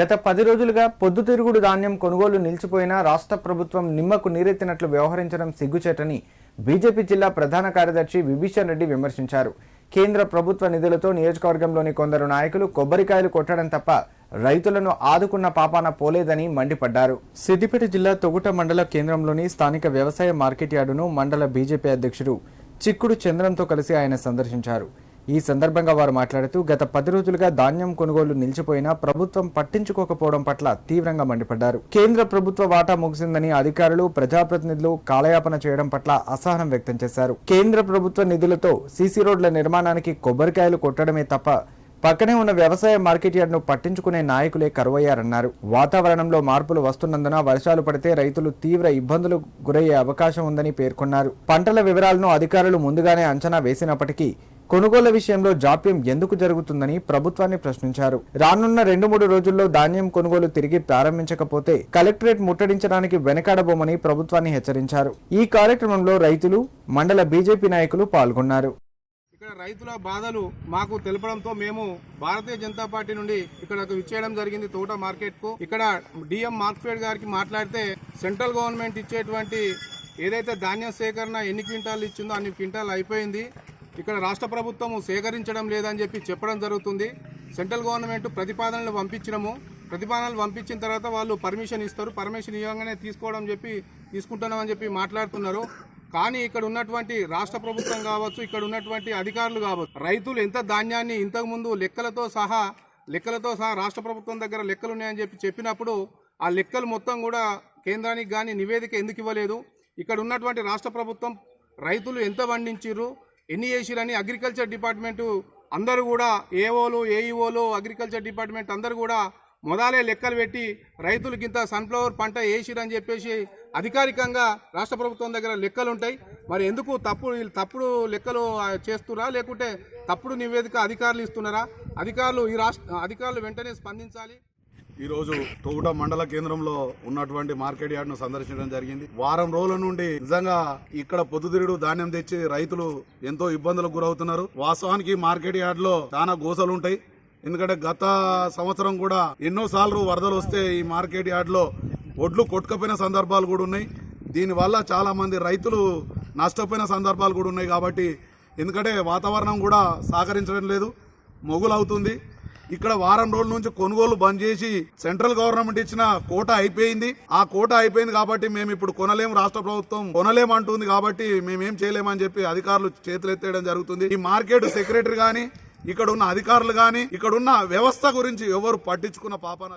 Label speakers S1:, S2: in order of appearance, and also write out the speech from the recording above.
S1: గత పది రోజులుగా పొద్దుతిరుగుడు ధాన్యం కొనుగోలు నిలిచిపోయినా రాష్ట్ర ప్రభుత్వం నిమ్మకు నీరెత్తినట్లు వ్యవహరించడం సిగ్గుచేటని బీజేపీ జిల్లా ప్రధాన కార్యదర్శి విభీషణ్ రెడ్డి విమర్శించారు. కేంద్ర ప్రభుత్వ నిధులతో నియోజకవర్గంలోని కొందరు నాయకులు కొబ్బరికాయలు కొట్టడం తప్ప రైతులను ఆదుకున్న పాపాన పోలేదని మండిపడ్డారు. సిద్దిపేట జిల్లా తొగుట మండల కేంద్రంలోని స్థానిక వ్యవసాయ మార్కెట్ యార్డును మండల బీజేపీ అధ్యక్షుడు చిక్కుడు చంద్రంతో కలిసి ఆయన సందర్శించారు. ఈ సందర్భంగా వారు మాట్లాడుతూ గత పది రోజులుగా ధాన్యం కొనుగోలు నిలిచిపోయినా ప్రభుత్వం పట్టించుకోకపోవడం పట్ల తీవ్రంగా మండిపడ్డారు. కేంద్ర ప్రభుత్వ వాటా ముగిసిందని అధికారులు ప్రజాప్రతినిధులు కాలయాపన చేయడం పట్ల అసహనం వ్యక్తం చేశారు. కేంద్ర ప్రభుత్వ నిధులతో సీసీ రోడ్ల నిర్మాణానికి కొబ్బరికాయలు కొట్టడమే తప్ప పక్కనే ఉన్న వ్యవసాయ మార్కెట్ యార్డ్ను పట్టించుకునే నాయకులే కరువయ్యారన్నారు. వాతావరణంలో మార్పులు వస్తున్నందున వర్షాలు పడితే రైతులు తీవ్ర ఇబ్బందులు గురయ్యే అవకాశం ఉందని పేర్కొన్నారు. పంటల వివరాలను అధికారులు ముందుగానే అంచనా వేసినప్పటికీ కొనుగోళ్ళ విషయంలో జాప్యం ఎందుకు జరుగుతుందని ప్రభుత్వాన్ని ప్రశ్నించారు. రానున్న రెండు మూడు రోజుల్లో ధాన్యం కొనుగోలు తిరిగి ప్రారంభించకపోతే కలెక్టరేట్ ముట్టడించడానికి వెనకాడబోమని ప్రభుత్వాన్ని హెచ్చరించారు. ఈ కార్యక్రమంలో రైతులు మండల బీజేపీ నాయకులు పాల్గొన్నారు.
S2: ఇక్కడ రైతుల బాధలు మాకు తెలపడంతో మేము భారతీయ జనతా పార్టీ నుండి ఇక్కడకు విచ్చేయడం జరిగింది తోట మార్కెట్కు ఇక్కడ డిఎం మార్క్ఫేడ్ గారికి మాట్లాడితే సెంట్రల్ గవర్నమెంట్ ఇచ్చేటువంటి ఏదైతే ధాన్యం సేకరణ ఎన్ని క్వింటాలు ఇచ్చిందో అన్ని క్వింటాలు అయిపోయింది. ఇక్కడ రాష్ట్ర ప్రభుత్వం సేకరించడం లేదని చెప్పి చెప్పడం జరుగుతుంది. సెంట్రల్ గవర్నమెంట్ ప్రతిపాదనలు పంపించినము. ప్రతిపాదనలు పంపించిన తర్వాత వాళ్ళు పర్మిషన్ ఇస్తారు. పర్మిషన్ ఇవ్వగానే తీసుకోవడం చెప్పి తీసుకుంటున్నామని చెప్పి మాట్లాడుతున్నారు. కానీ ఇక్కడ ఉన్నటువంటి రాష్ట్ర ప్రభుత్వం కావచ్చు ఇక్కడ ఉన్నటువంటి అధికారులు కావచ్చు రైతులు ఎంత ధాన్యాన్ని ఇంతకుముందు లెక్కలతో సహా లెక్కలతో సహా రాష్ట్ర ప్రభుత్వం దగ్గర లెక్కలు ఉన్నాయని చెప్పి చెప్పినప్పుడు ఆ లెక్కలు మొత్తం కూడా కేంద్రానికి కానీ నివేదిక ఎందుకు ఇవ్వలేదు? ఇక్కడ ఉన్నటువంటి రాష్ట్ర ప్రభుత్వం రైతులు ఎంత పండించారు ఎన్ని చేసిరని అగ్రికల్చర్ డిపార్ట్మెంటు అందరూ కూడా ఏఓలు ఏఈఓలు అగ్రికల్చర్ డిపార్ట్మెంట్ అందరూ కూడా మొదలే లెక్కలు పెట్టి రైతులకి ఇంత సన్ఫ్లవర్ పంట వేసిరని చెప్పేసి అధికారికంగా రాష్ట్ర ప్రభుత్వం దగ్గర లెక్కలు ఉంటాయి మరి ఎందుకు తప్పుడు తప్పుడు లెక్కలు చేస్తురా? లేకుంటే తప్పుడు నివేదిక అధికారులు ఇస్తున్నారా? అధికారులు ఈ రాష్ట్ర అధికారులు వెంటనే స్పందించాలి.
S3: ఈరోజు తోగుట మండల కేంద్రంలో ఉన్నటువంటి మార్కెట్ యార్డ్ను సందర్శించడం జరిగింది. వారం రోజుల నుండి నిజంగా ఇక్కడ పొద్దుతిరుగుడు ధాన్యం తెచ్చి రైతులు ఎంతో ఇబ్బందులకు గురవుతున్నారు. వాస్తవానికి మార్కెట్ యార్డ్లో చాలా గోసలు ఉంటాయి. ఎందుకంటే గత సంవత్సరం కూడా ఎన్నో సార్లు వరదలు వస్తే ఈ మార్కెట్ యార్డ్లో ఒడ్లు కొట్టుకపోయిన సందర్భాలు కూడా ఉన్నాయి. దీనివల్ల చాలా మంది రైతులు నష్టపోయిన సందర్భాలు కూడా ఉన్నాయి కాబట్టి ఎందుకంటే వాతావరణం కూడా సహకరించడం లేదు. మొగులవుతుంది. ఇక్కడ వారం రోజుల నుంచి కొనుగోలు బంద్ చేసి సెంట్రల్ గవర్నమెంట్ ఇచ్చిన కోట అయిపోయింది. ఆ కోట అయిపోయింది కాబట్టి మేము ఇప్పుడు కొనలేము రాష్ట్ర ప్రభుత్వం కొనలేము అంటుంది కాబట్టి మేమేం చేయలేమని చెప్పి అధికారులు చేతులు ఎత్తేయడం జరుగుతుంది. ఈ మార్కెట్ సెక్రటరీ గాని ఇక్కడ ఉన్న అధికారులు గాని ఇక్కడ ఉన్న వ్యవస్థ గురించి ఎవరు పట్టించుకున్న పాపన